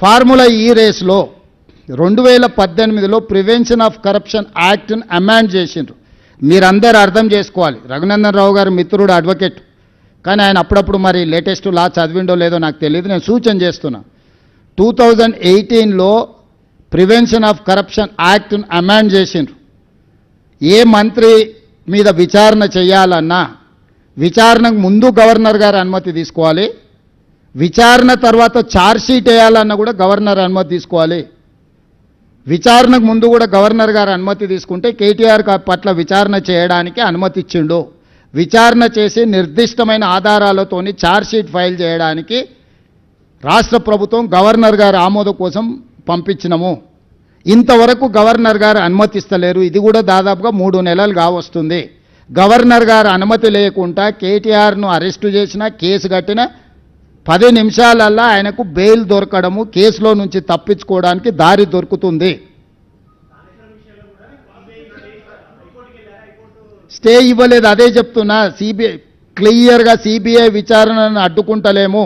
Formula ఈ రేస్లో రెండు వేల పద్దెనిమిదిలో ప్రివెన్షన్ ఆఫ్ కరప్షన్ యాక్ట్ని అమెండ్ చేసిండ్రు. మీరందరూ అర్థం చేసుకోవాలి. రఘునందన్ రావు గారు మిత్రుడు అడ్వకేట్. కానీ ఆయన అప్పుడప్పుడు మరి లేటెస్ట్ లా చదివిండో లేదో నాకు తెలియదు నేను సూచన చేస్తున్నా. టూ థౌజండ్ ఎయిటీన్లో ప్రివెన్షన్ ఆఫ్ కరప్షన్ యాక్ట్ను అమెండ్ చేసిండ్రు. ఏ మంత్రి మీద విచారణ చేయాలన్నా విచారణకు ముందు గవర్నర్ గారు అనుమతి తీసుకోవాలి. విచారణ తర్వాత ఛార్జ్షీట్ వేయాలన్నా కూడా గవర్నర్ అనుమతి తీసుకోవాలి. విచారణకు ముందు కూడా గవర్నర్ గారు అనుమతి తీసుకుంటే కేటీఆర్ పట్ల విచారణ చేయడానికి అనుమతి ఇచ్చిండు. విచారణ చేసి నిర్దిష్టమైన ఆధారాలతోని ఛార్జ్షీట్ ఫైల్ చేయడానికి రాష్ట్ర ప్రభుత్వం గవర్నర్ గారి ఆమోదం కోసం పంపించినము. ఇంతవరకు గవర్నర్ గారు అనుమతిస్తలేరు. ఇది కూడా దాదాపుగా మూడు నెలలు కావస్తుంది. గవర్నర్ గారు అనుమతి లేకుండా కేటీఆర్ను అరెస్టు చేసిన కేసు కట్టిన పది నిమిషాలల్లా ఆయనకు బెయిల్ దొరకడము కేసులో నుంచి తప్పించుకోవడానికి దారి దొరుకుతుంది. స్టే ఇవ్వలేదు అదే చెప్తున్నా. సిబిఐ క్లియర్గా సిబిఐ విచారణను అడ్డుకుంటలేము.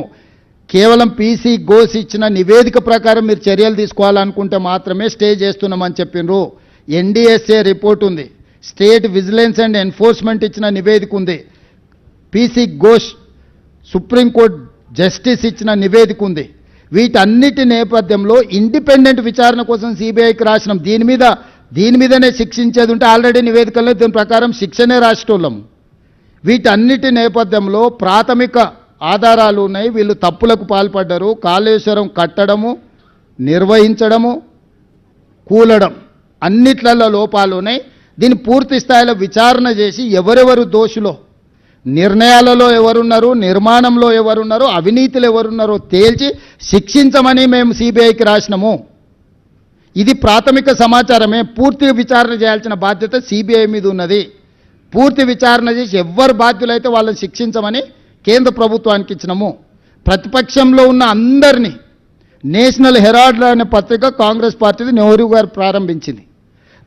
కేవలం పీసీ గోస్ ఇచ్చిన నివేదిక ప్రకారం మీరు చర్యలు తీసుకోవాలనుకుంటే మాత్రమే స్టే చేస్తున్నామని చెప్పిండ్రు ఎన్డీఎస్ఏ రిపోర్ట్ ఉంది. స్టేట్ విజిలెన్స్ అండ్ ఎన్ఫోర్స్మెంట్ ఇచ్చిన నివేదిక ఉంది. పీసీ ఘోష్ సుప్రీంకోర్టు జస్టిస్ ఇచ్చిన నివేదిక ఉంది. వీటన్నిటి నేపథ్యంలో ఇండిపెండెంట్ విచారణ కోసం సిబిఐకి రాసినాం. దీని మీద దీని మీదనే శిక్షించేది ఉంటే ఆల్రెడీ నివేదికల్లో దీని ప్రకారం శిక్షనే రాసేటోళ్ళం. వీటన్నిటి నేపథ్యంలో ప్రాథమిక ఆధారాలు ఉన్నాయి. వీళ్ళు తప్పులకు పాల్పడ్డారు. కాళేశ్వరం కట్టడము నిర్వహించడము కూలడం అన్నిట్లలో లోపాలు ఉన్నాయి. దీన్ని పూర్తి స్థాయిలో విచారణ చేసి ఎవరెవరు దోషులో నిర్ణయాలలో ఎవరున్నారు నిర్మాణంలో ఎవరున్నారో అవినీతిలో ఎవరున్నారో తేల్చి శిక్షించమని మేము సిబిఐకి రాసినాము. ఇది ప్రాథమిక సమాచారమే. పూర్తి విచారణ చేయాల్సిన బాధ్యత సిబిఐ మీద ఉన్నది. పూర్తి విచారణ చేసి ఎవ్వరు బాధ్యులైతే వాళ్ళని శిక్షించమని కేంద్ర ప్రభుత్వానికి ఇచ్చినాము. ప్రతిపక్షంలో ఉన్న అందరినీ నేషనల్ హెరాల్డ్ అనే పత్రిక కాంగ్రెస్ పార్టీది నెహ్రూ గారు ప్రారంభించింది.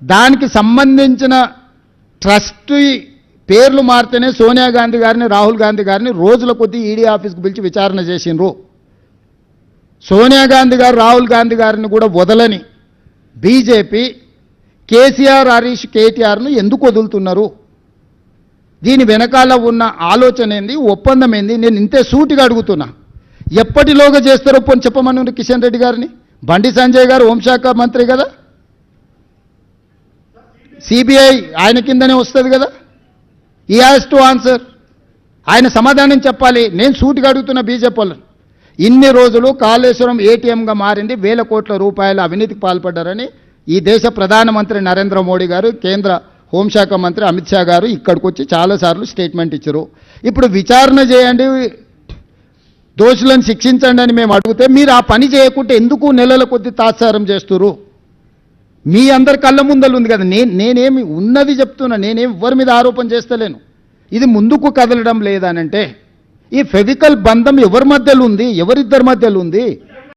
దానికి సంబంధించిన ట్రస్టీ పేర్లు మారితేనే సోనియా గాంధీ గారిని రాహుల్ గాంధీ గారిని రోజుల కొద్దీ ఈడీ ఆఫీస్కి పిలిచి విచారణ చేసిండ్రు. సోనియా గాంధీ గారు రాహుల్ గాంధీ గారిని కూడా వదలని బీజేపీ కేసీఆర్ హరీష్ కేటీఆర్ను ఎందుకు వదులుతున్నారు? దీని వెనకాల ఉన్న ఆలోచన ఏంది? ఒప్పందం ఏంది? నేను ఇంతే సూటిగా అడుగుతున్నా. ఎప్పటిలోగా చేస్తారో పోని చెప్పమని కిషన్ రెడ్డి గారిని? బండి సంజయ్ గారు హోంశాఖ మంత్రి కదా? సిబిఐ ఆయన కిందనే వస్తుంది కదా? ఈ హ్యాస్ టు ఆన్సర్ ఆయన సమాధానం చెప్పాలి. నేను సూటిగా అడుగుతున్న బీజేపీ వాళ్ళని. ఇన్ని రోజులు కాళేశ్వరం ఏటీఎంగా మారింది. వేల కోట్ల రూపాయల అవినీతికి పాల్పడ్డారని ఈ దేశ ప్రధానమంత్రి నరేంద్ర మోడీ గారు కేంద్ర హోంశాఖ మంత్రి అమిత్ షా గారు ఇక్కడికి వచ్చి చాలాసార్లు స్టేట్మెంట్ ఇచ్చారు. ఇప్పుడు విచారణ చేయండి. దోషులను శిక్షించండి అని మేము అడిగితే మీరు ఆ పని చేయకుంటే ఎందుకు నెలల కొద్ది తాత్సారం చేస్తున్నారు మీ అందరి కళ్ళ ముందలు ఉంది కదా. నేను నేనేమి ఉన్నది చెప్తున్నా నేనేం ఎవరి మీద ఆరోపణ చేస్తలేను. ఇది ముందుకు కదలడం లేదనంటే ఈ ఫెవికల్ బంధం ఎవరి మధ్యలో ఉంది ఎవరిద్దరి మధ్యలో ఉంది?